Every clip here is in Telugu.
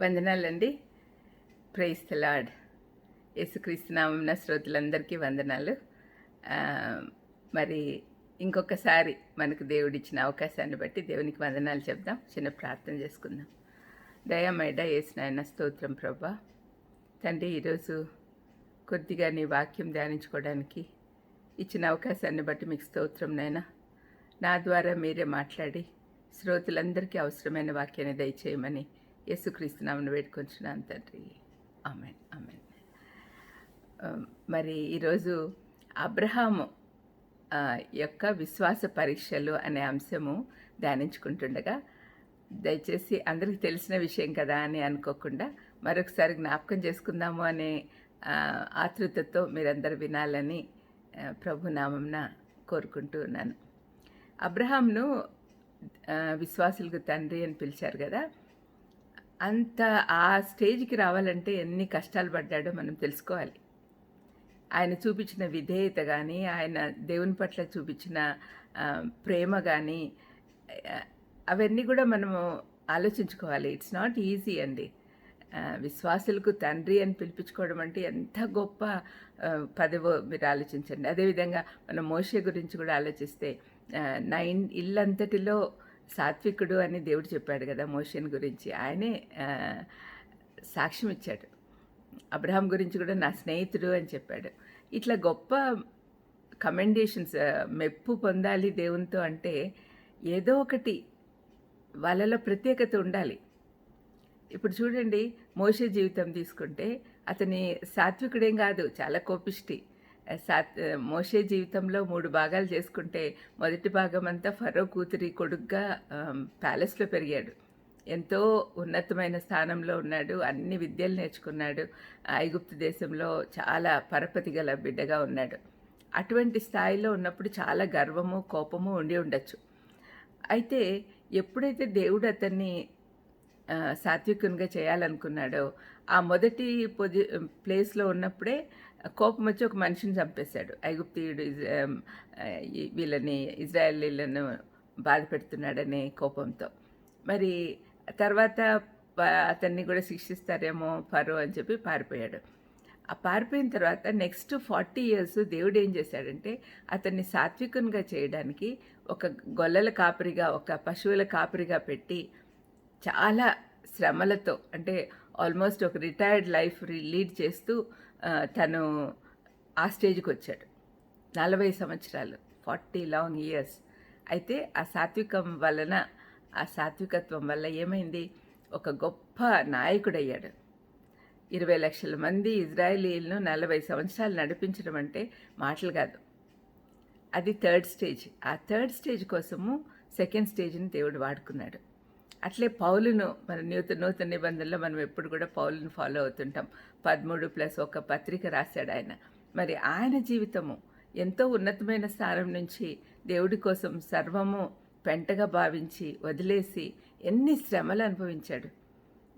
వందనాలండి. ప్రైస్ తలాడ్ యేసుక్రీస్తునామం యేసుక్రీస్తు శ్రోతలందరికీ వందనాలు. మరి ఇంకొకసారి మనకు దేవుడిచ్చిన అవకాశాన్ని బట్టి దేవునికి వందనాలు చెప్దాం. చిన్న ప్రార్థన చేసుకుందాం. దయామైడ యేసునాయన స్తోత్రం ప్రభా. తండ్రి ఈరోజు కొద్దిగా నీ వాక్యం ధ్యానించుకోవడానికి ఇచ్చిన అవకాశాన్ని బట్టి మీకు స్తోత్రం నాయన. నా ద్వారా మీరే మాట్లాడి శ్రోతలందరికీ అవసరమైన వాక్యాన్ని దయచేయమని యేసుక్రీస్తునామను వేడుకొంచున్నాను తండ్రి. Amen amen. మరి ఈరోజు అబ్రహాము యొక్క విశ్వాస పరీక్షలు అనే అంశము ధ్యానించుకుంటుండగా దయచేసి అందరికీ తెలిసిన విషయం కదా అని అనుకోకుండా మరొకసారి జ్ఞాపకం చేసుకుందాము అనే ఆతృతతో మీరందరూ వినాలని ప్రభునామంన కోరుకుంటూ ఉన్నాను. అబ్రహాంను విశ్వాసులకు తండ్రి అని పిలిచారు కదా అంత ఆ స్టేజ్కి రావాలంటే ఎన్ని కష్టాలు పడ్డాడో మనం తెలుసుకోవాలి. ఆయన చూపించిన విధేయత కానీ ఆయన దేవుని పట్ల చూపించిన ప్రేమ కానీ అవన్నీ కూడా మనము ఆలోచించుకోవాలి. ఇట్స్ నాట్ ఈజీ అండి. విశ్వాసులకు తండ్రి అని పిలిపించుకోవడం అంటే ఎంత గొప్ప పదవో మీరు ఆలోచించండి. అదేవిధంగా మనం మోషే గురించి కూడా ఆలోచిస్తే నైన్ ఇల్లంతటిలో సాత్వికుడు అని దేవుడు చెప్పాడు కదా మోషన్ గురించి. ఆయనే సాక్ష్యం ఇచ్చాడు. అబ్రహాం గురించి కూడా నా స్నేహితుడు అని చెప్పాడు. ఇట్లా గొప్ప కమెండేషన్స్ మెప్పు పొందాలి దేవునితో అంటే ఏదో ఒకటి వాళ్ళలో ప్రత్యేకత ఉండాలి. ఇప్పుడు చూడండి మోష జీవితం తీసుకుంటే అతని సాత్వికుడేం కాదు చాలా కోపిష్టి. మోషే జీవితంలో మూడు భాగాలు చేసుకుంటే మొదటి భాగం అంతా ఫరో కూతురి కొడుగ్గా ప్యాలెస్లో పెరిగాడు. ఎంతో ఉన్నతమైన స్థానంలో ఉన్నాడు అన్ని విద్యలు నేర్చుకున్నాడు. ఐగుప్తు దేశంలో చాలా పరపతి గల బిడ్డగా ఉన్నాడు. అటువంటి స్థాయిలో ఉన్నప్పుడు చాలా గర్వము కోపము ఉండి ఉండొచ్చు. అయితే ఎప్పుడైతే దేవుడు అతన్ని సాత్వికునిగా చేయాలనుకున్నాడో ఆ మొదటి పొజి ప్లేస్లో ఉన్నప్పుడే కోపం వచ్చి ఒక మనిషిని చంపేశాడు. ఐగుప్తీయుడు వీళ్ళని ఇజ్రాయలీలను బాధ పెడుతున్నాడనే కోపంతో. మరి తర్వాత ప- అతన్ని కూడా శిక్షిస్తారేమో ఫరో అని చెప్పి పారిపోయాడు. ఆ పారిపోయిన తర్వాత నెక్స్ట్ ఫార్టీ ఇయర్స్ దేవుడు ఏం చేశాడంటే అతన్ని సాత్వికునిగా చేయడానికి ఒక గొల్లల కాపరిగా ఒక పశువుల కాపరిగా పెట్టి చాలా శ్రమలతో అంటే ఆల్మోస్ట్ ఒక రిటైర్డ్ లైఫ్ లీడ్ చేస్తూ తను ఆ స్టేజ్కి వచ్చాడు. నలభై సంవత్సరాలు ఫార్టీ లాంగ్ ఇయర్స్. అయితే ఆ సాత్వికం వలన ఆ సాత్వికత్వం వల్ల ఏమైంది? ఒక గొప్ప నాయకుడయ్యాడు. ఇరవై లక్షల మంది ఇజ్రాయేలీలను నలభై సంవత్సరాలు నడిపించడం అంటే మాటలు కాదు. అది థర్డ్ స్టేజ్. ఆ థర్డ్ స్టేజ్ కోసము సెకండ్ స్టేజ్ని దేవుడు వాడుకున్నాడు. అట్లే పౌలును మన నూతన నూతన నిబంధనలో మనం ఎప్పుడు కూడా పౌలును ఫాలో అవుతుంటాం. పదమూడు ప్లస్ ఒక పత్రిక రాశాడు ఆయన. మరి ఆయన జీవితము ఎంతో ఉన్నతమైన స్థానం నుంచి దేవుడి కోసం సర్వము పెంటగా భావించి వదిలేసి ఎన్ని శ్రమలు అనుభవించాడు.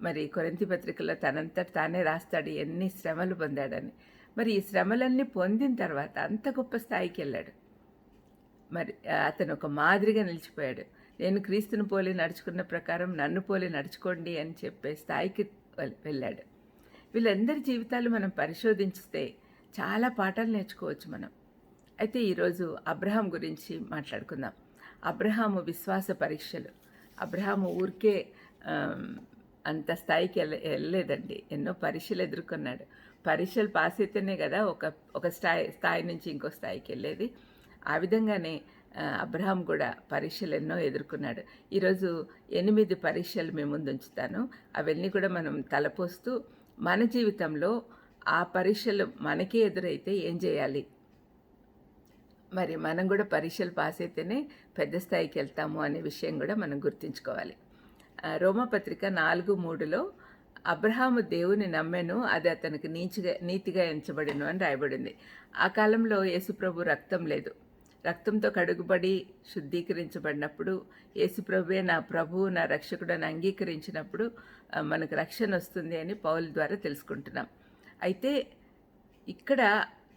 మరి కొరింతి పత్రికలో తనంతట తానే రాస్తాడు ఎన్ని శ్రమలు పొందాడని. మరి ఈ శ్రమలన్నీ పొందిన తర్వాత అంత గొప్ప స్థాయికి వెళ్ళాడు. మరి అతను ఒక మాదిరిగా నిలిచిపోయాడు. నేను క్రీస్తుని పోలి నడుచుకున్న ప్రకారం నన్ను పోలి నడుచుకోండి అని చెప్పే స్థాయికి వెళ్ళాడు. వీళ్ళందరి జీవితాలు మనం పరిశోధించితే చాలా పాఠాలు నేర్చుకోవచ్చు మనం. అయితే ఈరోజు అబ్రహాం గురించి మాట్లాడుకుందాం. అబ్రహాము విశ్వాస పరీక్షలు. అబ్రహాము ఊరికే అంత స్థాయికి వెళ్ళ వెళ్ళలేదండి. ఎన్నో పరీక్షలు ఎదుర్కొన్నాడు. పరీక్షలు పాస్ అయితేనే కదా ఒక ఒక స్థాయి స్థాయి నుంచి ఇంకో స్థాయికి వెళ్ళేది. ఆ విధంగానే అబ్రహాం కూడా పరీక్షలు ఎన్నో ఎదుర్కొన్నాడు. ఈరోజు ఎనిమిది పరీక్షలు మేము ముందు ఉంచుతాను. అవన్నీ కూడా మనం తలపోస్తూ మన జీవితంలో ఆ పరీక్షలు మనకే ఎదురైతే ఏం చేయాలి? మరి మనం కూడా పరీక్షలు పాస్ అయితేనే పెద్ద స్థాయికి వెళ్తాము అనే విషయం కూడా మనం గుర్తుంచుకోవాలి. రోమపత్రిక నాలుగు మూడులో అబ్రహాము దేవుని నమ్మెను అది అతనికి నీచిగా నీతిగా ఎంచబడిను అని రాయబడింది. ఆ కాలంలో యేసుప్రభు రక్తం లేదు. రక్తంతో కడుగుబడి శుద్ధీకరించబడినప్పుడు యేసుప్రభువే నా ప్రభువు నా రక్షకుడు అని అంగీకరించినప్పుడు మనకు రక్షణ వస్తుంది అని పౌల ద్వారా తెలుసుకుంటున్నాం. అయితే ఇక్కడ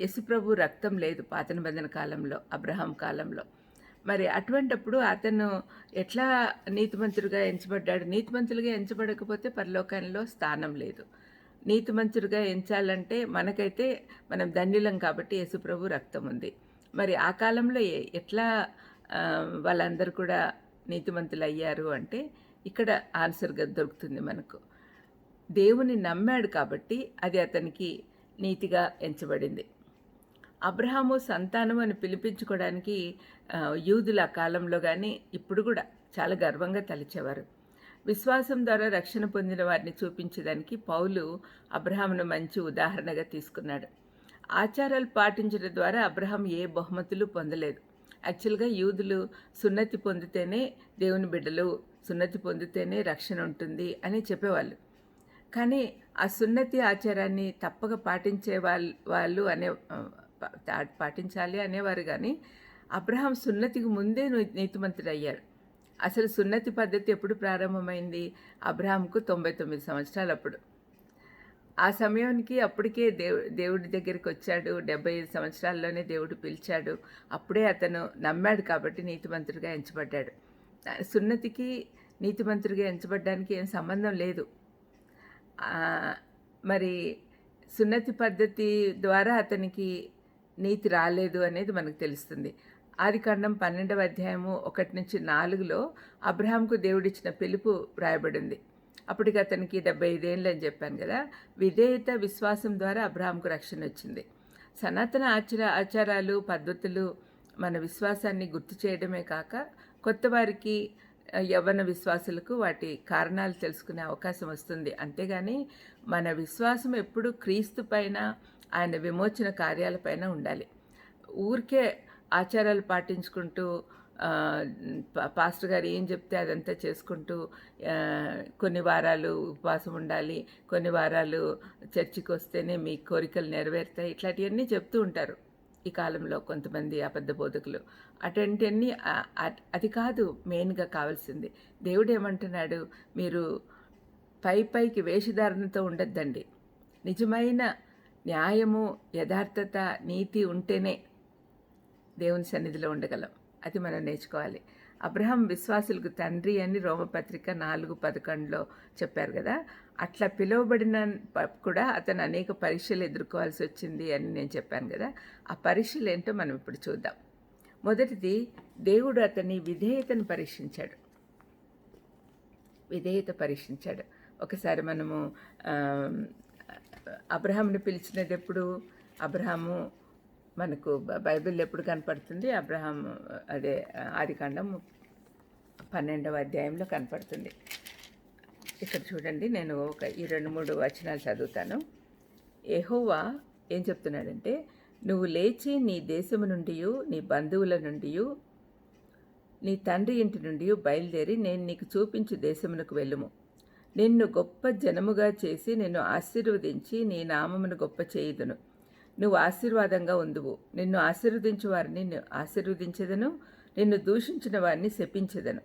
యశుప్రభు రక్తం లేదు పాత నిబంధన కాలంలో అబ్రహాం కాలంలో. మరి అటువంటప్పుడు అతను ఎట్లా నీతిమంతుడిగా ఎంచబడ్డాడు? నీతిమంతులుగా ఎంచబడకపోతే పరలోకంలో స్థానం లేదు. నీతిమంతుడిగా ఎంచాలంటే మనకైతే మనం ధన్యులం కాబట్టి యేసుప్రభు రక్తం ఉంది. మరి ఆ కాలంలో ఎట్లా వాళ్ళందరూ కూడా నీతిమంతులు అయ్యారు అంటే ఇక్కడ ఆన్సర్గా దొరుకుతుంది మనకు. దేవుని నమ్మాడు కాబట్టి అది అతనికి నీతిగా ఎంచబడింది. అబ్రహాము సంతానం అని పిలిపించుకోవడానికి యూదుల ఆ కాలంలో కానీ ఇప్పుడు కూడా చాలా గర్వంగా తలిచేవారు. విశ్వాసం ద్వారా రక్షణ పొందిన వారిని చూపించడానికి పౌలు అబ్రహామును మంచి ఉదాహరణగా తీసుకున్నాడు. ఆచారాలు పాటించడం ద్వారా అబ్రహం ఏ బహుమతులు పొందలేదు. యాక్చువల్గా యూదులు సున్నతి పొందితేనే దేవుని బిడ్డలు సున్నతి పొందితేనే రక్షణ ఉంటుంది అని చెప్పేవాళ్ళు. కానీ ఆ సున్నతి ఆచారాన్ని తప్పక పాటించే వాళ్ళు వాళ్ళు అనే పాటించాలి అనేవారు కానీ అబ్రహాం సున్నతికి ముందే నీ- నీతిమంతుడు అయ్యాడు. అసలు సున్నతి పద్ధతి ఎప్పుడు ప్రారంభమైంది? అబ్రహాంకు తొంభై తొమ్మిది సంవత్సరాలు అప్పుడు ఆ సమయానికి అప్పటికే దేవు దేవుడి దగ్గరికి వచ్చాడు. డెబ్బై ఐదు సంవత్సరాల్లోనే దేవుడు పిలిచాడు. అప్పుడే అతను నమ్మాడు కాబట్టి నీతిమంతుడిగా ఎంచబడ్డాడు. సున్నతికి నీతిమంతుడిగా ఎంచబడ్డానికి ఏం సంబంధం లేదు. మరి సున్నతి పద్ధతి ద్వారా అతనికి నీతి రాలేదు అనేది మనకు తెలుస్తుంది. ఆదికాండం పన్నెండవ అధ్యాయము ఒకటి నుంచి నాలుగులో అబ్రహాంకు దేవుడిచ్చిన పిలుపు రాయబడింది. అప్పటికి అతనికి డెబ్బై ఐదేళ్ళు అని చెప్పాను కదా విధేయత విశ్వాసం ద్వారా అబ్రహాంకు రక్షణ వచ్చింది. సనాతన ఆచార ఆచారాలు పద్ధతులు మన విశ్వాసాన్ని గుర్తు చేయడమే కాక కొత్త వారికి యవ్వన విశ్వాసులకు వాటి కారణాలు తెలుసుకునే అవకాశం వస్తుంది. అంతేగాని మన విశ్వాసం ఎప్పుడు క్రీస్తు పైన ఆయన విమోచన కార్యాలపైన ఉండాలి. ఊరికే ఆచారాలు పాటించుకుంటూ పాస్టర్ గారు ఏం చెప్తే అదంతా చేసుకుంటూ కొన్ని వారాలు ఉపవాసం ఉండాలి కొన్ని వారాలు చర్చికి వస్తేనే మీ కోరికలు నెరవేరుతాయి ఇట్లాంటివన్నీ చెప్తూ ఉంటారు ఈ కాలంలో కొంతమంది అబద్ధ బోధకులు. అటువంటివన్నీ అది కాదు మెయిన్గా కావాల్సింది. దేవుడు ఏమంటున్నాడు? మీరు పై పైకి వేషధారణతో ఉండొద్దండి. నిజమైన న్యాయము యథార్థత నీతి ఉంటేనే దేవుని సన్నిధిలో ఉండగలం. అది మనం నేర్చుకోవాలి. అబ్రహం విశ్వాసులకు తండ్రి అని రోమపత్రిక నాలుగు పదకొండులో చెప్పారు కదా అట్లా పిలువబడిన కూడా అతను అనేక పరీక్షలు ఎదుర్కోవాల్సి వచ్చింది అని నేను చెప్పాను కదా ఆ పరీక్షలు ఏంటో మనం ఇప్పుడు చూద్దాం. మొదటిది దేవుడు అతని విధేయతను పరీక్షించాడు. విధేయత పరీక్షించాడు. ఒకసారి మనము ఆ, అబ్రహాంని పిలిచినది ఎప్పుడు? అబ్రహాము మనకు బ- బైబిల్ ఎప్పుడు కనపడుతుంది? అబ్రహాం అదే ఆదికాండం పన్నెండవ అధ్యాయంలో కనపడుతుంది. ఇక్కడ చూడండి నేను ఒక ఈ రెండు మూడు వచనాలు చదువుతాను. ఎహోవా ఏం చెప్తున్నాడంటే నువ్వు లేచి నీ దేశము నుండి నీ బంధువుల నుండి నీ తండ్రి ఇంటి నుండి బయలుదేరి నేను నీకు చూపించు దేశమునకు వెళ్ళుము. నిన్ను గొప్ప జనముగా చేసి నిన్ను ఆశీర్వదించి నీ నామమును గొప్ప చేయుదును. నువ్వు ఆశీర్వాదంగా ఉందువు. నిన్ను ఆశీర్వదించు వారిని ఆశీర్వదించదను. ఆశీర్వదించెదను నిన్ను దూషించిన వారిని శపించెదను.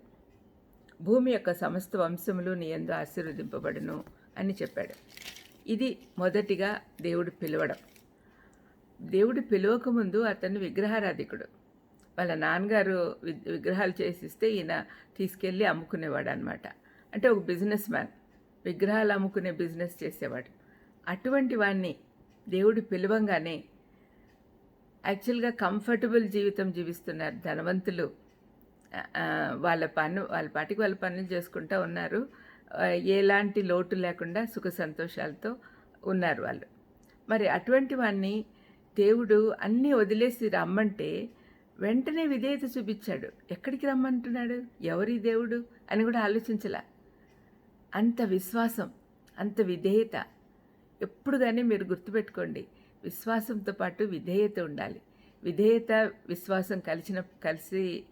భూమి యొక్క సమస్త వంశములు నీ యందు ఆశీర్వదింపబడును అని చెప్పాడు. ఇది మొదటిగా దేవుడు పిలవడం. దేవుడు పిలవకముందు అతను విగ్రహారాధికుడు. వాళ్ళ నాన్నగారు వి- విగ్రహాలు చేసిస్తే ఈయన తీసుకెళ్ళి అమ్ముకునేవాడు అనమాట అంటే ఒక బిజినెస్ మ్యాన్. విగ్రహాలు అమ్ముకునే బిజినెస్ చేసేవాడు. అటువంటి వాడిని దేవుడు పిలవంగానే యాక్చువల్గా కంఫర్టబుల్ జీవితం జీవిస్తున్నారు ధనవంతులు. వాళ్ళ పన్ను వాళ్ళ పాటికి వాళ్ళ పనులు చేసుకుంటూ ఉన్నారు. ఎలాంటి లోటు లేకుండా సుఖ సంతోషాలతో ఉన్నారు వాళ్ళు. మరి అటువంటి వాడిని దేవుడు అన్నీ వదిలేసి రమ్మంటే వెంటనే విధేయత చూపించాడు. ఎక్కడికి రమ్మంటున్నాడు? ఎవరి దేవుడు? అని కూడా ఆలోచించలా. అంత విశ్వాసం అంత విధేయత. ఎప్పుడు కానీ మీరు గుర్తుపెట్టుకోండి విశ్వాసంతో పాటు విధేయత ఉండాలి. విధేయత విశ్వాసం కలిసిన కలిసి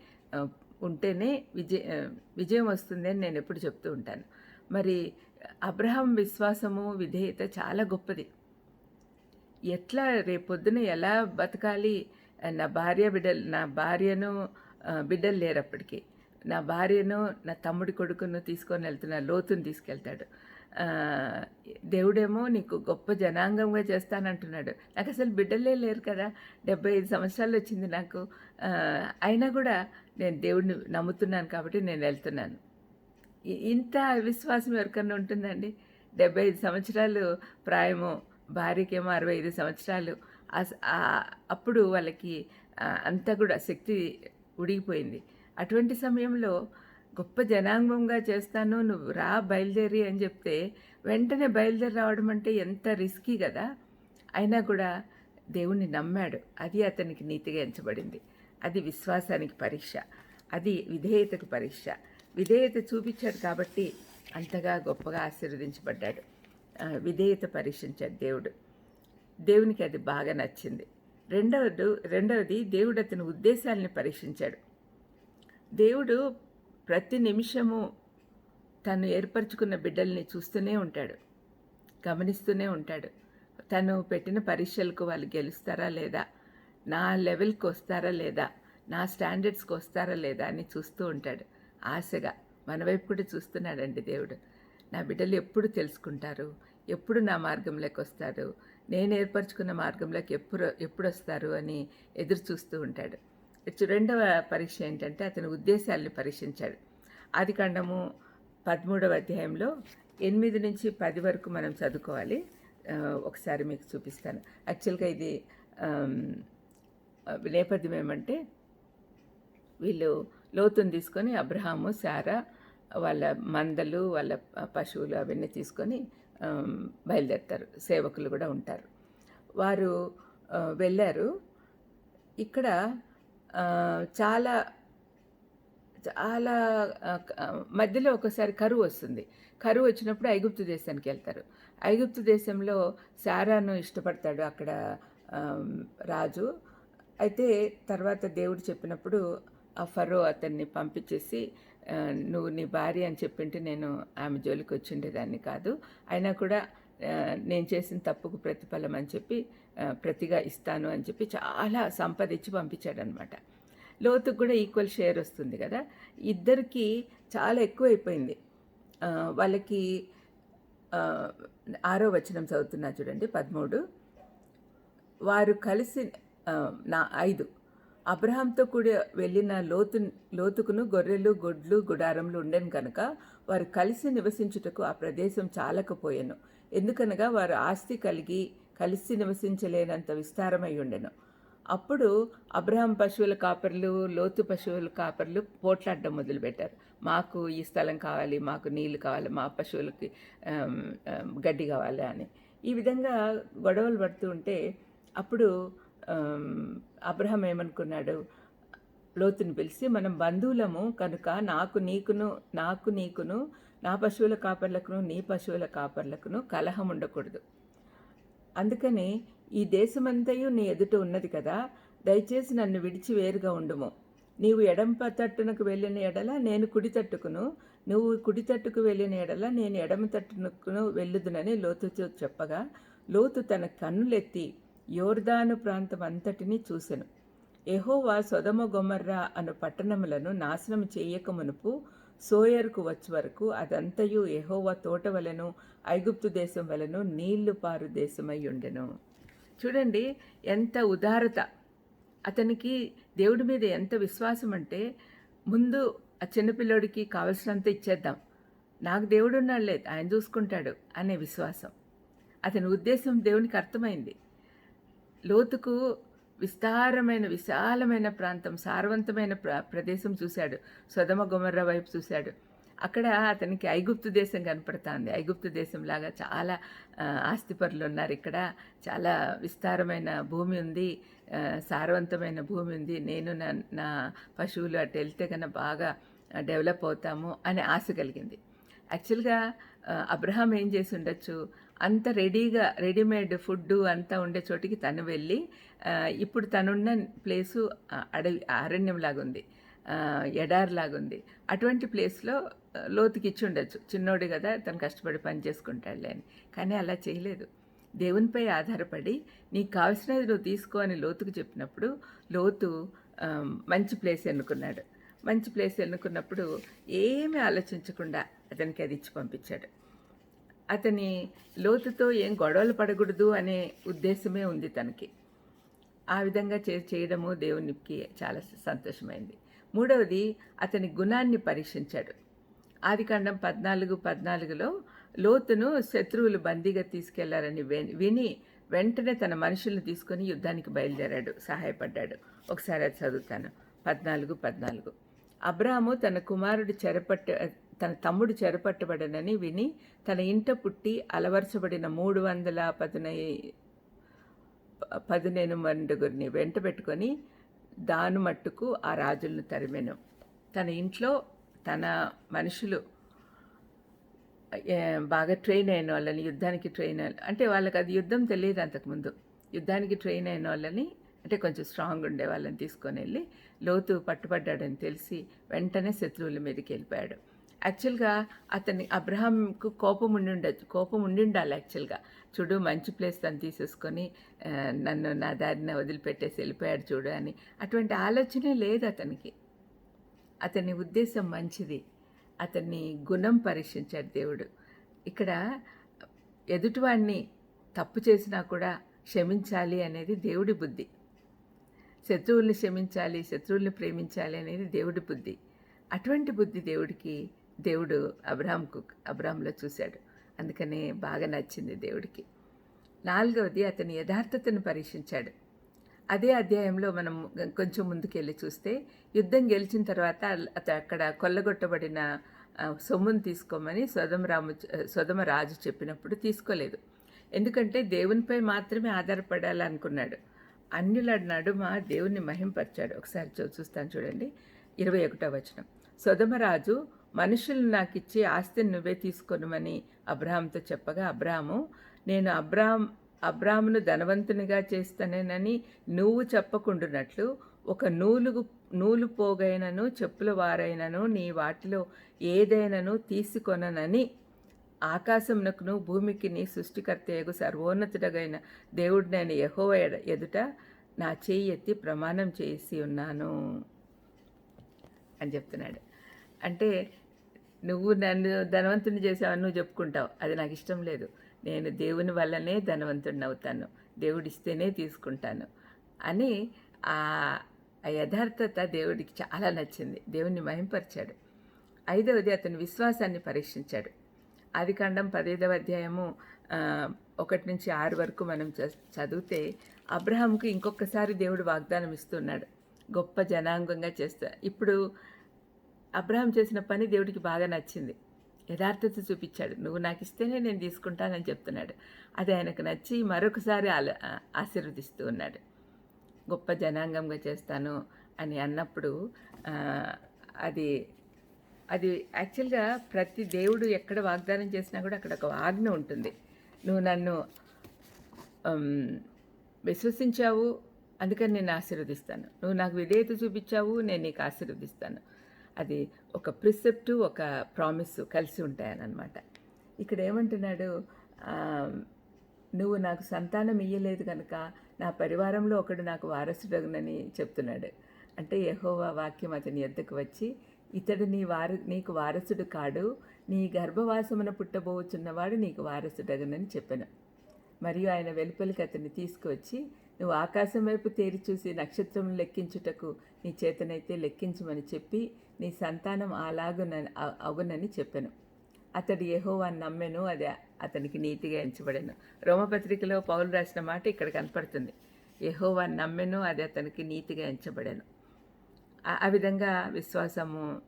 ఉంటేనే విజయ విజయం వస్తుంది అని నేను ఎప్పుడు చెప్తూ ఉంటాను. మరి అబ్రహం విశ్వాసము విధేయత చాలా గొప్పది. ఎట్లా రేపొద్దున ఎలా బతకాలి? నా భార్య బిడ్డలు నా భార్యను బిడ్డలు లేరప్పటికీ. నా భార్యను నా తమ్ముడి కొడుకును తీసుకొని వెళ్తున్న లోతుని తీసుకెళ్తాడు. దేవుడేమో నీకు గొప్ప జనాంగంగా చేస్తానంటున్నాడు. నాకు అసలు బిడ్డలే లేరు కదా. డెబ్బై ఐదు సంవత్సరాలు వచ్చింది నాకు. అయినా కూడా నేను దేవుడిని నమ్ముతున్నాను కాబట్టి నేను వెళ్తున్నాను. ఇంత విశ్వాసం ఎవరికన్నా ఉంటుందండి? డెబ్బై ఐదు సంవత్సరాలు ప్రాయము భార్యకేమో అరవై ఐదు సంవత్సరాలు. అప్పుడు వాళ్ళకి అంత అంతా కూడా శక్తి ఉడిగిపోయింది. అటువంటి సమయంలో గొప్ప జనాంగంగా చేస్తాను నువ్వు రా బయలుదేరి అని చెప్తే వెంటనే బయలుదేరి రావడం అంటే ఎంత రిస్కీ కదా. అయినా కూడా దేవుణ్ణి నమ్మాడు. అది అతనికి నీతిగా ఎంచబడింది. అది విశ్వాసానికి పరీక్ష. అది విధేయతకు పరీక్ష. విధేయత చూపించాడు కాబట్టి అంతగా గొప్పగా ఆశీర్వదించబడ్డాడు. విధేయత పరీక్షించాడు దేవుడు. దేవునికి అది బాగా నచ్చింది. రెండవది రెండవది దేవుడు అతని ఉద్దేశాలని పరీక్షించాడు. దేవుడు ప్రతి నిమిషము తను ఏర్పరచుకున్న బిడ్డల్ని చూస్తూనే ఉంటాడు గమనిస్తూనే ఉంటాడు. తను పెట్టిన పరీక్షలకు వాళ్ళు గెలుస్తారా లేదా నా లెవెల్కి వస్తారా లేదా నా స్టాండర్డ్స్కి వస్తారా లేదా అని చూస్తూ ఉంటాడు. ఆశగా మన వైపు కూడా చూస్తున్నాడండి దేవుడు. నా బిడ్డలు ఎప్పుడు తెలుసుకుంటారు? ఎప్పుడు నా మార్గంలోకి వస్తారు? నేను ఏర్పరచుకున్న మార్గంలోకి ఎప్పుడు ఎప్పుడు వస్తారు అని ఎదురు చూస్తూ ఉంటాడు. రెండవ పరీక్ష ఏంటంటే అతని ఉద్దేశాలను పరీక్షించాడు. ఆది కాండము పదమూడవ అధ్యాయంలో ఎనిమిది నుంచి పది వరకు మనం చదువుకోవాలి. ఒకసారి మీకు చూపిస్తాను. యాక్చువల్గా ఇది నేపథ్యం ఏమంటే వీళ్ళు లోతుని తీసుకొని అబ్రహాము సారా వాళ్ళ మందలు వాళ్ళ పశువులు అవన్నీ తీసుకొని బయలుదేరుతారు. సేవకులు కూడా ఉంటారు. వారు వెళ్ళారు. ఇక్కడ చాలా చాలా మధ్యలో ఒకసారి కరువు వస్తుంది. కరువు వచ్చినప్పుడు ఐగుప్తు దేశానికి వెళ్తారు. ఐగుప్తు దేశంలో శారాను ఇష్టపడతాడు అక్కడ రాజు. అయితే తర్వాత దేవుడు చెప్పినప్పుడు ఆ ఫరో అతన్ని పంపించేసి నువ్వు నీ భార్య అని చెప్పింటే నేను ఆమె జోలికి వచ్చిండేదాన్ని కాదు. అయినా కూడా నేను చేసిన తప్పుకు ప్రతిఫలం అని చెప్పి ప్రతిగా ఇస్తాను అని చెప్పి చాలా సంపద ఇచ్చి పంపించాడనమాట. లోతుకు కూడా ఈక్వల్ షేర్ వస్తుంది కదా. ఇద్దరికి చాలా ఎక్కువైపోయింది. వాళ్ళకి ఆరో వచనం చదువుతున్నా చూడండి పదమూడు. వారు కలిసి నా ఐదు. అబ్రహాంతో కూడా వెళ్ళిన లోతు లోతుకును గొర్రెలు గొడ్లు గుడారములు ఉండేను కనుక వారు కలిసి నివసించుటకు ఆ ప్రదేశం చాలకపోయాను. ఎందుకనగా వారు ఆస్తి కలిగి కలిసి నివసించలేనంత విస్తారమై ఉండెను. అప్పుడు అబ్రహం పశువుల కాపర్లు లోతు పశువుల కాపర్లు పోట్లాడడం మొదలుపెట్టారు. మాకు ఈ స్థలం కావాలి మాకు నీళ్ళు కావాలి మా పశువులకి గడ్డి కావాలి అని. ఈ విధంగా గొడవలు పడుతూ ఉంటే అప్పుడు అబ్రహం ఏమనుకున్నాడు? లోతుని పిలిచి మనం బంధువులము కనుక నాకు నీకును నాకు నీకును నా పశువుల కాపర్లకును నీ పశువుల కాపర్లకును కలహం ఉండకూడదు. అందుకని ఈ దేశమంతయు నీ ఎదుట ఉన్నది కదా దయచేసి నన్ను విడిచి వేరుగా ఉండుము. నీవు ఎడమ తట్టునకు వెళ్ళిన ఎడల నేను కుడి తట్టుకును నువ్వు కుడి తట్టుకు వెళ్ళిన ఎడల నేను ఎడమ తట్టునకును వెళ్ళుదునని లోతుతో చెప్పగా లోతు తన కన్నులెత్తి యోర్దాను ప్రాంతం అంతటినీ చూసెను. ఎహోవా సొదమ గొమర్రా అను పట్టణములను నాశనం చేయక మునుపు సోయర్కు వచ్చే వరకు అదంతయు ఎహోవా తోట వలను ఐగుప్తు దేశం వలను నీళ్ళు పారు దేశమై ఉండెను. చూడండి ఎంత ఉదారత. అతనికి దేవుడి మీద ఎంత విశ్వాసం అంటే ముందు ఆ చిన్నపిల్లోడికి కావలసినంత ఇచ్చేద్దాం. నాకు దేవుడు ఉన్నాడు లేదు ఆయన చూసుకుంటాడు అనే విశ్వాసం. అతని ఉద్దేశం దేవునికి అర్థమైంది. లోతుకు విస్తారమైన విశాలమైన ప్రాంతం సారవంతమైన ప్ర ప్రదేశం చూశాడు. సొదమ గుమర్ర వైపు చూశాడు. అక్కడ అతనికి ఐగుప్తు దేశం కనపడుతుంది. ఐగుప్తు దేశంలాగా చాలా ఆస్తిపరులు ఉన్నారు ఇక్కడ. చాలా విస్తారమైన భూమి ఉంది. సారవంతమైన భూమి ఉంది. నేను నా నా పశువులు అటు వెళ్తే కన్నా బాగా డెవలప్ అవుతాము అనే ఆశ కలిగింది. యాక్చువల్గా అబ్రహాం ఏం చేసి ఉండొచ్చు? అంత రెడీగా రెడీమేడ్ ఫుడ్ అంతా ఉండే చోటికి తను వెళ్ళి ఇప్పుడు తనున్న ప్లేసు అడవి అరణ్యంలాగా ఉంది ఆ, ఉంది అటువంటి ప్లేస్లో లోతుకి ఇచ్చి ఉండొచ్చు. చిన్నోడు కదా తను కష్టపడి పని చేసుకుంటాడులే అని. కానీ అలా చేయలేదు. దేవునిపై ఆధారపడి నీకు కావాల్సినది నువ్వు తీసుకో అని లోతుకు చెప్పినప్పుడు లోతు మంచి ప్లేస్ ఎన్నుకున్నాడు. మంచి ప్లేస్ ఎన్నుకున్నప్పుడు ఏమీ ఆలోచించకుండా అతనికి అది ఇచ్చి పంపించాడు. అతని లోతుతో ఏం గొడవలు పడకూడదు అనే ఉద్దేశమే ఉంది తనకి. ఆ విధంగా చే చేయడము దేవునికి చాలా సంతోషమైంది. మూడవది అతని గుణాన్ని పరీక్షించాడు. ఆదికాండం పద్నాలుగు పద్నాలుగులో లోతును శత్రువులు బందీగా తీసుకెళ్ళారని విని వెంటనే తన మనుషులను తీసుకొని యుద్ధానికి బయలుదేరాడు. సహాయపడ్డాడు. ఒకసారి అది చదువుతాను. పద్నాలుగు పద్నాలుగు. అబ్రాము తన కుమారుడు చెరపట్ట తన తమ్ముడు చెరపట్టబడనని విని తన ఇంట పుట్టి అలవర్చబడిన మూడు వందల పదునై పదునేను మండుగురిని వెంట పెట్టుకొని దాను మట్టుకు ఆ రాజులను తరిమెను. తన ఇంట్లో తన మనుషులు బాగా ట్రైన్ అయిన వాళ్ళని యుద్ధానికి ట్రైన్ అంటే వాళ్ళకి అది యుద్ధం తెలియదు అంతకుముందు. యుద్ధానికి ట్రైన్ అయిన వాళ్ళని అంటే కొంచెం స్ట్రాంగ్ ఉండే వాళ్ళని తీసుకొని వెళ్ళి లోతు పట్టుబడ్డాడని తెలిసి వెంటనే శత్రువుల మీదకి వెళ్ళిపోయాడు. యాక్చువల్గా అతని అబ్రహాంకు కోపం ఉండి ఉండొచ్చు కోపం ఉండి ఉండాలి యాక్చువల్గా. చూడు మంచి ప్లేస్ తను తీసేసుకొని నన్ను నా దారిన వదిలిపెట్టేసి వెళ్ళిపోయాడు చూడు అని. అటువంటి ఆలోచనే లేదు అతనికి. అతని ఉద్దేశం మంచిది. అతన్ని గుణం పరీక్షించాడు దేవుడు. ఇక్కడ ఎదుటివాడిని తప్పు చేసినా కూడా క్షమించాలి అనేది దేవుడి బుద్ధి. శత్రువుల్ని క్షమించాలి శత్రువుల్ని ప్రేమించాలి అనేది దేవుడి బుద్ధి. అటువంటి బుద్ధి దేవుడికి దేవుడు అబ్రాహంకు అబ్రాహంలో చూశాడు. అందుకనే బాగా నచ్చింది దేవుడికి. నాలుగవది అతని యథార్థతను పరీక్షించాడు. అదే అధ్యాయంలో మనం కొంచెం ముందుకెళ్ళి చూస్తే యుద్ధం గెలిచిన తర్వాత అక్కడ కొల్లగొట్టబడిన సొమ్మును తీసుకోమని స్వదమరాము స్వదమరాజు చెప్పినప్పుడు తీసుకోలేదు. ఎందుకంటే దేవునిపై మాత్రమే ఆధారపడాలనుకున్నాడు. అన్యుల నడుమ దేవుణ్ణి మహింపరిచాడు. ఒకసారి చూస్తాను చూడండి. ఇరవై ఒకటో వచనం. సుధమరాజు మనుషులు నాకు ఇచ్చి ఆస్తిని నువ్వే తీసుకొనమని అబ్రాహాంతో చెప్పగా అబ్రాహము నేను అబ్రాహం అబ్రాహ్మును ధనవంతునిగా చేస్తానేనని నువ్వు చెప్పకుండునట్లు ఒక నూలుగు నూలు పోగైనను చెప్పుల వారైనను నీ వాటిలో ఏదైనాను తీసుకొననని ఆకాశమునకును భూమికి నీ సృష్టికర్తయ్యకు సర్వోన్నతుడగైన దేవుడినైన నేను యహోవ ఎదుట నా చేయి ఎత్తి ప్రమాణం చేసి ఉన్నాను. అని చెప్తున్నాడు. అంటే నువ్వు నన్ను ధనవంతుని చేసావని నువ్వు చెప్పుకుంటావు. అది నాకు ఇష్టం లేదు. నేను దేవుని వల్లనే ధనవంతుడిని అవుతాను. దేవుడిస్తేనే తీసుకుంటాను. అని ఆ యథార్థత దేవుడికి చాలా నచ్చింది. దేవుణ్ణి మహింపరిచాడు. ఐదవది అతని విశ్వాసాన్ని పరీక్షించాడు. ఆదికాండం పదైదవ అధ్యాయము ఒకటి నుంచి ఆరు వరకు మనం చదివితే అబ్రహాంకు ఇంకొకసారి దేవుడు వాగ్దానం ఇస్తున్నాడు గొప్ప జనాంగంగా చేస్తా ఇప్పుడు అబ్రహాం చేసిన పని దేవుడికి బాగా నచ్చింది. యథార్థత చూపించాడు. నువ్వు నాకు ఇస్తేనే నేను తీసుకుంటానని చెప్తున్నాడు. అది ఆయనకు నచ్చి మరొకసారి ఆశీర్వదిస్తూ ఉన్నాడు. గొప్ప జనాంగంగా చేస్తాను అని అన్నప్పుడు అది అది యాక్చువల్గా ప్రతి దేవుడు ఎక్కడ వాగ్దానం చేసినా కూడా అక్కడ ఒక ఆజ్ఞ ఉంటుంది. నువ్వు నన్ను విశ్వసించావు అందుకని నేను ఆశీర్వదిస్తాను. నువ్వు నాకు విధేయత చూపించావు నేను నీకు ఆశీర్వదిస్తాను. అది ఒక ప్రిసెప్ట్ ఒక ప్రామిస్ కలిసి ఉంటాయనమాట. ఇక్కడ ఏమంటున్నాడు నువ్వు నాకు సంతానం ఇయ్యలేదు కనుక నా పరివారంలో ఒకడు నాకు వారసుడగునని చెప్తున్నాడు. అంటే యహోవా వాక్యం అతని ఎద్దకు వచ్చి ఇతడు నీ వారు నీకు వారసుడు కాడు. నీ గర్భవాసమున పుట్టబోచున్నవాడు నీకు వారసుడగనని చెప్పాను. మరియు ఆయన వెలుపలికి అతన్ని తీసుకువచ్చి నువ్వు ఆకాశం వైపు తేరి చూసి నక్షత్రం లెక్కించుటకు నీ చేతనైతే లెక్కించమని చెప్పి నీ సంతానం అలాగున అగునని చెప్పాను. అతడు యహోవాన్ని నమ్మెను అది అతనికి నీతిగా ఎంచబడను. రోమపత్రికలో పౌలు రాసిన మాట ఇక్కడ కనపడుతుంది. యహోవాన్ని నమ్మెను అది అతనికి నీతిగా ఎంచబడను. ఆ విధంగా విశ్వాసము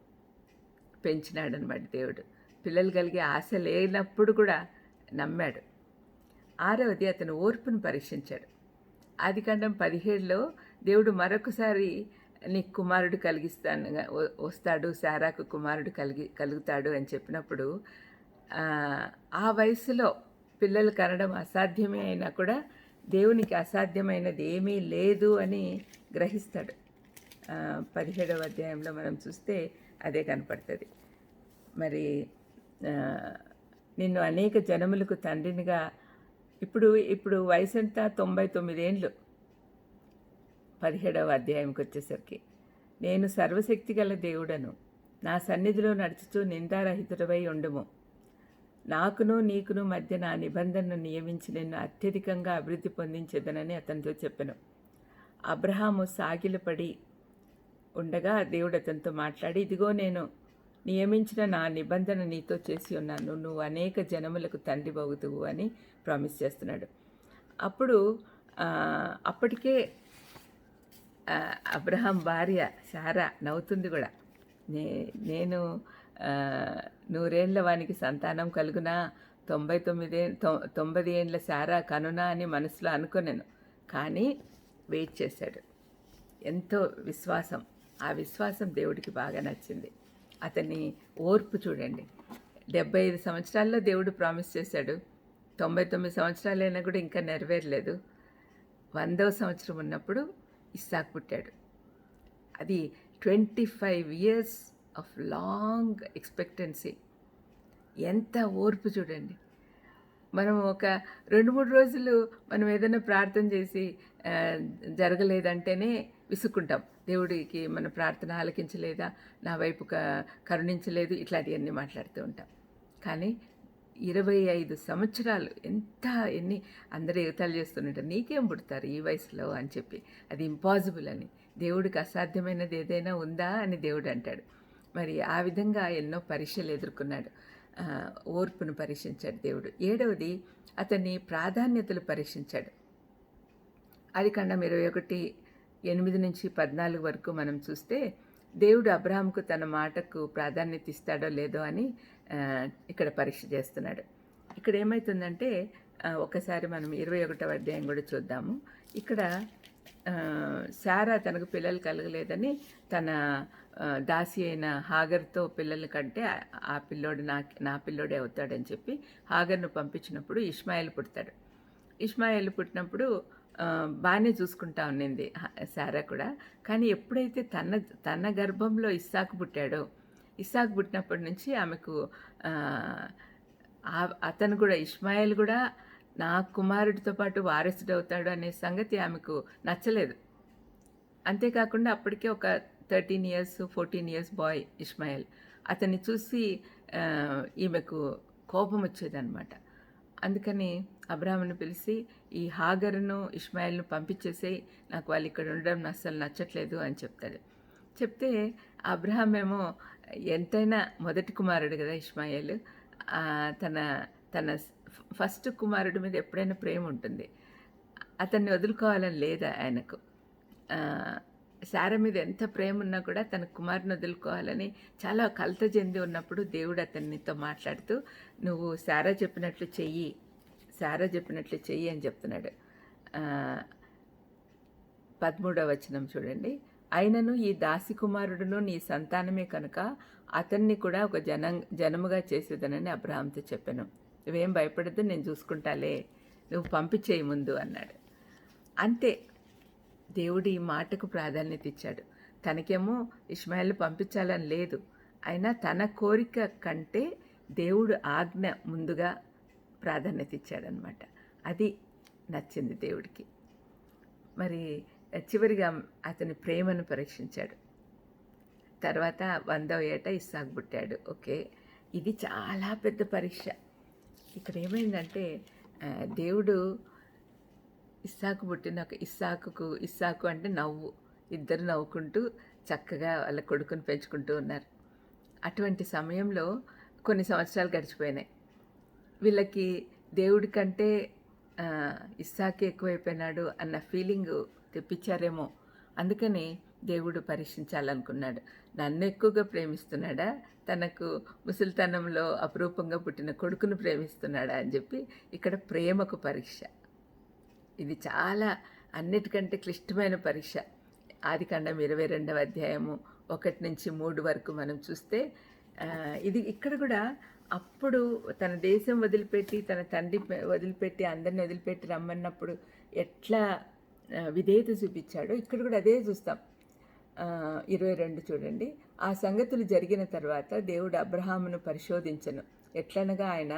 పెంచినాడనమాట దేవుడు. పిల్లలు కలిగే ఆశ లేనప్పుడు కూడా నమ్మాడు. ఆరవది అతను ఓర్పును పరీక్షించాడు. ఆదికాండం పదిహేడులో దేవుడు మరొకసారి నీకు కుమారుడు కలిగిస్తాను వస్తాడు శారాకు కుమారుడు కలిగి కలుగుతాడు అని చెప్పినప్పుడు ఆ వయసులో పిల్లలు కనడం అసాధ్యమే అయినా కూడా దేవునికి అసాధ్యమైనది ఏమీ లేదు అని గ్రహిస్తాడు. పదిహేడవ అధ్యాయంలో మనం చూస్తే అదే కనపడుతుంది. మరి నిన్ను అనేక జనములకు తండ్రినిగా ఇప్పుడు ఇప్పుడు వయసు ఎంత తొంభై తొమ్మిదేండ్లు. పదిహేడవ అధ్యాయంకి వచ్చేసరికి. నేను సర్వశక్తి గల దేవుడను. నా సన్నిధిలో నడుచుతూ నిందారహితుడవై ఉండుము. నాకును నీకును మధ్య నా నిబంధనను నియమించి నిన్ను అత్యధికంగా అభివృద్ధి పొందించేదనని అతనితో చెప్పాను. అబ్రహాము సాగిలపడి ఉండగా దేవుడు అతనితో మాట్లాడి ఇదిగో నేను నియమించిన నా నిబంధన నీతో చేసి ఉన్నాను. నువ్వు అనేక జనములకు తండ్రి బగుతువు అని ప్రామిస్ చేస్తున్నాడు. అప్పుడు అప్పటికే అబ్రహం అబ్రహాం భార్య సారా నవ్వుతుంది కూడా. నే నేను నూరేళ్ళ నూరేండ్ల వానికి సంతానం కలుగునా తొంభై తొమ్మిదే తొంభై ఏండ్ల సారా కనునా అని మనసులో అనుకున్నాను కానీ వెయిట్ చేశాడు. ఎంతో విశ్వాసం. ఆ విశ్వాసం దేవుడికి బాగా నచ్చింది. అతని ఓర్పు చూడండి. డెబ్బై ఐదు సంవత్సరాల్లో దేవుడు ప్రామిస్ చేశాడు. తొంభై తొమ్మిది సంవత్సరాలైనా కూడా ఇంకా నెరవేరలేదు. వందవ సంవత్సరం ఉన్నప్పుడు ఇస్సాక్ పుట్టాడు. అది twenty five years of long expectancy. ఎంత ఓర్పు చూడండి. మనం ఒక రెండు మూడు రోజులు మనం ఏదైనా ప్రార్థన చేసి జరగలేదంటేనే విసుక్కుంటాం. దేవుడికి మన ప్రార్థన ఆలకించలేదా? నా వైపు క- కరుణించలేదు. ఇట్లాంటివన్నీ మాట్లాడుతూ ఉంటాం. కానీ ఇరవై ఐదు సంవత్సరాలు ఎంత ఎన్ని అందరూ ఎగతాలు చేస్తుంటారు నీకేం పుడతారు ఈ వయసులో అని చెప్పి. అది ఇంపాసిబుల్ అని. దేవుడికి అసాధ్యమైనది ఏదైనా ఉందా అని దేవుడు అంటాడు. మరి ఆ విధంగా ఎన్నో పరీక్షలు ఎదుర్కొన్నాడు. ఓర్పును పరీక్షించాడు దేవుడు. ఏడవది అతన్ని ప్రాధాన్యతలు పరీక్షించాడు. అది ఖండం ఇరవై ఒకటి ఎనిమిది నుంచి పద్నాలుగు వరకు మనం చూస్తే దేవుడు అబ్రహాంకు తన మాటకు ప్రాధాన్యత ఇస్తాడో లేదో అని ఇక్కడ పరీక్ష చేస్తున్నాడు. ఇక్కడ ఏమవుతుందంటే ఒకసారి మనం ఇరవై ఒకటవ అధ్యాయం కూడా చూద్దాము. ఇక్కడ సారా తనకు పిల్లలు కలగలేదని తన దాసి అయిన హాగర్తో పిల్లలు కంటే ఆ- పిల్లోడు నా నా పిల్లోడే అవుతాడని చెప్పి హాగర్ను పంపించినప్పుడు ఇష్మాయిల్ పుడతాడు. ఇష్మాయిల్ పుట్టినప్పుడు బాగానే చూసుకుంటా ఉన్నింది సారా కూడా. కానీ ఎప్పుడైతే తన తన గర్భంలో ఇస్సాకు పుట్టాడో ఇస్సాకు పుట్టినప్పటి నుంచి ఆమెకు అతను కూడా ఇస్మాయిల్ కూడా నా కుమారుడితో పాటు వారసుడు అవుతాడు అనే సంగతి ఆమెకు నచ్చలేదు. అంతేకాకుండా అప్పటికే ఒక thirteen years fourteen years boy Ishmael. అతన్ని చూసి ఈమెకు కోపం వచ్చేదన్నమాట. అందుకని అబ్రాహ్మను పిలిచి ఈ హాగర్ను ఇస్మాయిల్ను పంపించేసేయి నాకు వాళ్ళు ఇక్కడ ఉండడం అస్సలు నచ్చట్లేదు అని చెప్తాడు చెప్తే అబ్రహాం ఏమో ఎంతైనా మొదటి కుమారుడు కదా ఇస్మాయిల్ తన తన ఫస్ట్ కుమారుడి మీద ఎప్పుడైనా ప్రేమ ఉంటుంది. అతన్ని వదులుకోవాలని లేదా ఆయనకు. శార మీద ఎంత ప్రేమ ఉన్నా కూడా తన కుమారుని వదులుకోవాలని చాలా కలత చెంది ఉన్నప్పుడు దేవుడు అతనితో మాట్లాడుతూ నువ్వు శారా చెప్పినట్లు చెయ్యి శారా చెప్పినట్లు చెయ్యి అని చెప్తున్నాడు. పదమూడవ వచనం చూడండి. అయినను ఈ దాసి కుమారుడును నీ సంతానమే కనుక అతన్ని కూడా ఒక జనం జనముగా చేసేదనని అబ్రహాంతో చెప్పాను. నువ్వేం భయపడద్దు నేను చూసుకుంటాలే. నువ్వు పంపించేయి ముందు అన్నాడు. అంతే. దేవుడు ఈ మాటకు ప్రాధాన్యత ఇచ్చాడు. తనకేమో ఇస్మాయిల్ పంపించాలని లేదు. అయినా తన కోరిక కంటే దేవుడు ఆజ్ఞ ముందుగా ప్రాధాన్యత ఇచ్చాడనమాట. అది నచ్చింది దేవుడికి. మరి చివరిగా అతని ప్రేమను పరీక్షించాడు. తర్వాత వందవ ఏట ఇస్సాకు పుట్టాడు. ఓకే. ఇది చాలా పెద్ద పరీక్ష. ఇక్కడ ఏమైందంటే దేవుడు ఇస్సాకు పుట్టిన ఒక ఇస్సాకుకు ఇస్సాకు అంటే నవ్వు. ఇద్దరు నవ్వుకుంటూ చక్కగా వాళ్ళ కొడుకుని పెంచుకుంటూ ఉన్నారు. అటువంటి సమయంలో కొన్ని సంవత్సరాలు గడిచిపోయినాయి. వీళ్ళకి దేవుడి కంటే ఇస్సాకే ఎక్కువైపోయినాడు అన్న ఫీలింగ్ తెప్పించారేమో. అందుకని దేవుడు పరీక్షించాలనుకున్నాడు. నన్ను ఎక్కువగా ప్రేమిస్తున్నాడా? తనకు ముసలితనంలో అపురూపంగా పుట్టిన కొడుకును ప్రేమిస్తున్నాడా అని చెప్పి ఇక్కడ ప్రేమకు పరీక్ష. ఇది చాలా అన్నిటికంటే క్లిష్టమైన పరీక్ష. ఆదికాండం ఇరవై రెండవ అధ్యాయము ఒకటి నుంచి మూడు వరకు మనం చూస్తే ఇది ఇక్కడ కూడా అప్పుడు తన దేశం వదిలిపెట్టి తన తండ్రి వదిలిపెట్టి అందరిని వదిలిపెట్టి రమ్మన్నప్పుడు ఎట్లా విధేయత చూపించాడో ఇక్కడ కూడా అదే చూస్తాం. ఇరవై రెండు చూడండి. ఆ సంగతులు జరిగిన తర్వాత దేవుడు అబ్రహామును పరిశోధించను. ఎట్లనగా ఆయన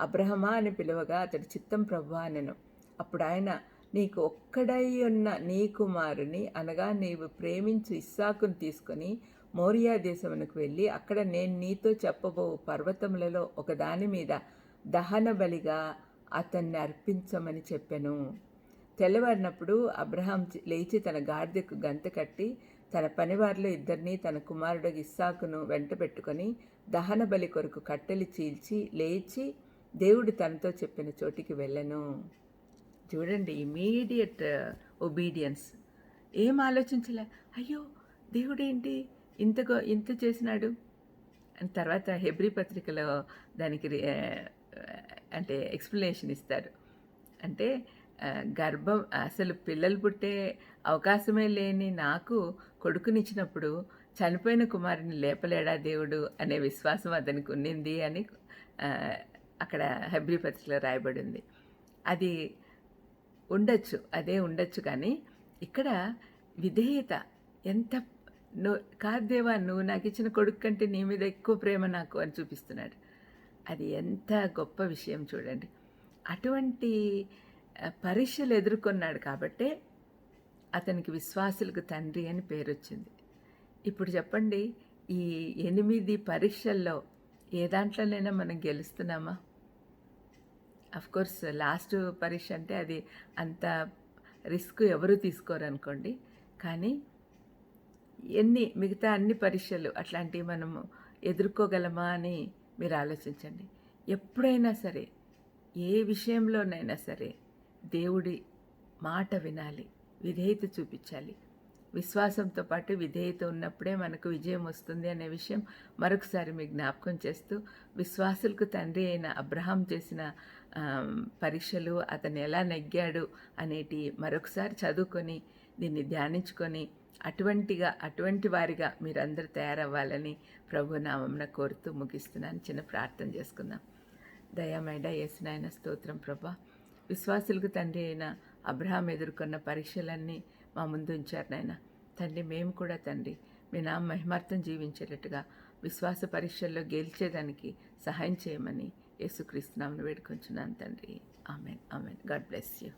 అబ్రహమా అని పిలువగా అతడి చిత్తం ప్రభు అనను. అప్పుడు ఆయన నీకు ఒక్కడై ఉన్న నీ కుమారుని అనగా నీవు ప్రేమించు ఇస్సాకును తీసుకొని మోరియా దేశమునకు వెళ్ళి అక్కడ నేను నీతో చెప్పబో పర్వతములలో ఒకదాని మీద దహన బలిగా అతన్ని అర్పించమని చెప్పెను. తెల్లవారినప్పుడు అబ్రహాం లేచి తన గాడిదకు గంత కట్టి తన పనివారిలో ఇద్దరిని తన కుమారుడు ఇస్సాకును వెంట పెట్టుకొని దహన బలి కొరకు కట్టెలు చీల్చి లేచి దేవుడు తనతో చెప్పిన చోటికి వెళ్ళను. చూడండి ఇమీడియట్ ఒబీడియన్స్ ఏం ఆలోచించలే? అయ్యో దేవుడేంటి? ఇంతగో ఇంత చేసినాడు? అని తర్వాత హెబ్రి పత్రికలో దానికి రి- అంటే ఎక్స్ప్లెనేషన్ ఇస్తారు. అంటే గర్భం అసలు పిల్లలు పుట్టే అవకాశమే లేని నాకు కొడుకునిచ్చినప్పుడు చనిపోయిన కుమారుని లేపలేడా దేవుడు అనే విశ్వాసం అతనికి ఉన్నింది అని అక్కడ హెబ్రి పత్రికలో రాయబడి ఉంది అది ఉండొచ్చు అదే ఉండొచ్చు కానీ ఇక్కడ విధేయత ఎంత నువ్వు కాదేవా దేవా నువ్వు నాకు ఇచ్చిన కొడుకు కంటే నీ మీద ఎక్కువ ప్రేమ నాకు అని చూపిస్తున్నాడు. అది ఎంత గొప్ప విషయం చూడండి. అటువంటి పరీక్షలు ఎదుర్కొన్నాడు కాబట్టే అతనికి విశ్వాసులకు తండ్రి అని పేరు వచ్చింది ఇప్పుడు చెప్పండి ఈ ఎనిమిది పరీక్షల్లో ఏ దాంట్లోనైనా మనం గెలుస్తున్నామా? అఫ్ కోర్స్ లాస్ట్ పరీక్ష అంటే అది అంత రిస్క్ ఎవరు తీసుకోరు అనుకోండి కానీ ఎన్ని మిగతా అన్ని పరీక్షలు అట్లాంటివి మనము ఎదుర్కోగలమా అని మీరు ఆలోచించండి. ఎప్పుడైనా సరే ఏ విషయంలోనైనా సరే దేవుడి మాట వినాలి విధేయత చూపించాలి. విశ్వాసంతో పాటు విధేయత ఉన్నప్పుడే మనకు విజయం వస్తుంది అనే విషయం మరొకసారి మీ జ్ఞాపకం చేస్తూ విశ్వాసులకు తండ్రి అయిన అబ్రహాం చేసిన పరీక్షలు అతను ఎలా నెగ్గాడు అనేటి మరొకసారి చదువుకొని దీన్ని ధ్యానించుకొని అటువంటిగా అటువంటి వారిగా మీరందరూ తయారవ్వాలని ప్రభునామంన కోరుతూ ముగిస్తున్నాను. చిన్న ప్రార్థన చేసుకుందాం. దయామైడ యేసునాయన స్తోత్రం ప్రభా. విశ్వాసులకు తండ్రి అయిన అబ్రహాం ఎదుర్కొన్న పరీక్షలన్నీ మా ముందు ఉంచారు నాయన. తండ్రి మేము కూడా తండ్రి మీ నామ మహిమార్థం జీవించేటట్టుగా విశ్వాస పరీక్షల్లో గెలిచేదానికి సహాయం చేయమని యేసుక్రీస్తునామను వేడుకొంచున్నాను తండ్రి. Amen amen. God bless you.